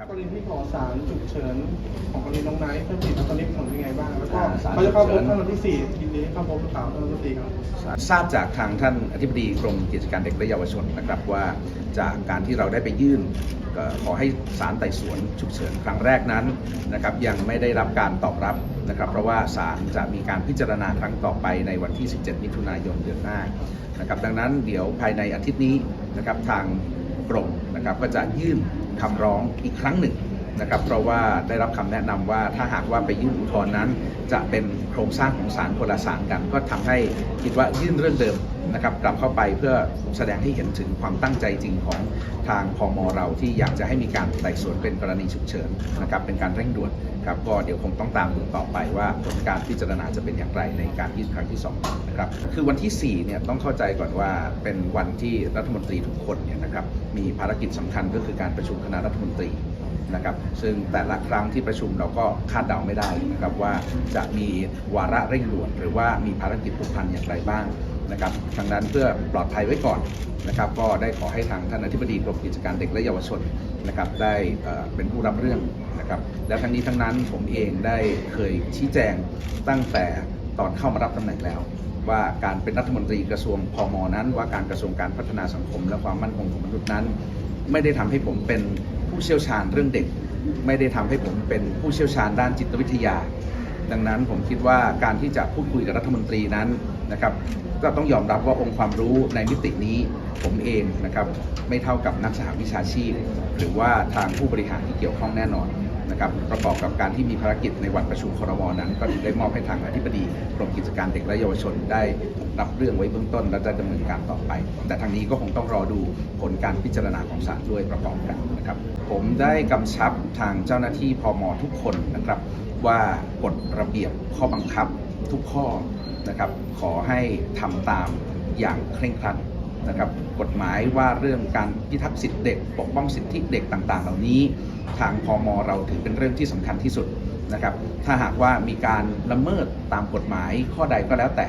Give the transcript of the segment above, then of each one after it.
ครับกรณีที่ขอสารฉุกเฉินของกรณีน้องไนท์เพื่อติดตอนนี้ผลเป็นไงบ้างแล้วก็อ่าศาลเขาจะเข้าพฉุบกเฉินท่านวันที่สี่ยินดีให้เข้าพบหรือเปล่าท่านรัฐมนตรีครับทราบจากทางท่านอธิบดีกรมกิจการเด็กและเยาวชนนะครับว่าจากการที่เราได้ไปยื่นเอ่อขอให้ศาลไต่สวนฉุกเฉินครั้งแรกนั้นนะครับยังไม่ได้รับการตอบรับนะครับ เพราะว่าศาลจะมีการพิจารณาครั้งต่อไปในวันที่ 17 มิถุนายนเดือนหน้านะครับดังนั้นเดี๋ยวภายในอาทิตย์นี้นะครับทางกรมนะครับก็จะยื่น คำร้องอีกครั้งหนึ่ง นะครับเพราะว่าได้รับคำแนะนำว่าถ้าหากว่าไปยื่นอุทธรณ์นั้น จะเป็นโครงสร้างของศาลคนละศาลกัน ก็ทำให้คิดว่ายื่นเรื่องเดิมนะครับกลับเข้าไปเพื่อแสดงให้เห็นถึงความตั้งใจจริงของทางพมเราที่อยากจะให้มีการไต่สวนเป็นกรณีฉุกเฉินนะครับเป็นการเร่งด่วนครับก็เดี๋ยวคงต้องตามดูต่อไปว่าผลการพิจารณาจะเป็นอย่างไรในการยื่นครั้งที่สองนะครับคือวันที่4เนี่ยต้องเข้าใจก่อนว่าเป็นวันที่รัฐมนตรีทุกคนเนี่ยนะครับมีภารกิจสำคัญก็คือการประชุมคณะรัฐมนตรี นะครับซึ่งแต่ละครั้งที่ประชุมเราก็คาดเดาไม่ได้นะครับว่าจะมีวาระเร่งด่วน หรือว่ามีภารกิจผูกพันอย่างไรบ้างนะครับดังนั้นเพื่อปลอดภัยไว้ก่อนนะครับ ก็ได้ขอให้ทางท่านอธิบดีกรมกิจการเด็กและเยาวชนนะครับได้เป็นผู้รับเรื่องนะครับและทั้งนี้ทั้งนั้นผมเองได้เคยชี้แจงตั้งแต่ตอนเข้ามารับตำแหน่งแล้ว ว่าการเป็นรัฐมนตรีกระทรวงพมนั้น ว่าการกระทรวงการพัฒนาสังคม และความมั่นคงของมนุษย์นั้น ไม่ได้ทำให้ผมเป็น ผู้เชี่ยวชาญเรื่องเด็ก ไม่ได้ทำให้ผมเป็นผู้เชี่ยวชาญด้านจิตวิทยา ดังนั้นผมคิดว่าการที่จะพูดคุยกับรัฐมนตรีนั้นนะครับก็ต้องยอมรับว่าองค์ความรู้ในมิตินี้ผมเองนะครับไม่เท่ากับนักสหวิชาชีพ หรือว่าทางผู้บริหารที่เกี่ยวข้องแน่นอนนะครับประกอบกับการที่มีภารกิจในวันประชุมครมนั้น ก็ถึงได้มอบให้ทางอธิบดีกรมกิจการเด็กและเยาวชนได้รับเรื่องไว้เบื้องต้น และจะดำเนินการต่อไป แต่ทางนี้ก็คงต้องรอดูผลการพิจารณาของศาลด้วยประกอบกันนะครับ ผมได้กำชับทางเจ้าหน้าที่พมทุกคนนะครับ ว่ากฎระเบียบข้อบังคับทุกข้อนะครับ ขอให้ทำตามอย่างเคร่งครัด นะครับกฎหมายว่าเรื่องการพิทักษ์สิทธิเด็ก ปกป้องสิทธิเด็กต่างๆ เหล่านี้ ทางพมเราถือเป็นเรื่องที่สำคัญที่สุดนะครับ ถ้าหากว่ามีการละเมิดตามกฎหมายข้อใดก็แล้วแต่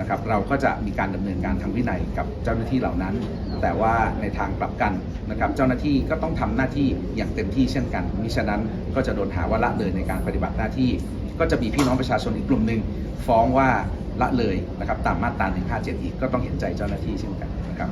นะครับเราก็จะมีการดำเนินการทางวินัยกับเจ้าหน้าที่เหล่านั้น แต่ว่าในทางกลับกันนะครับเจ้าหน้าที่ก็ต้องทำหน้าที่อย่างเต็มที่เช่นกันมิฉะนั้นก็จะโดนหาว่าละเลยในการปฏิบัติหน้าที่ ก็จะมีพี่น้องประชาชนอีกกลุ่มหนึ่งฟ้องว่า ละเลยนะครับตามมาตรา157 อีกก็ต้องเห็นใจเจ้าหน้าที่เช่นกันนะครับ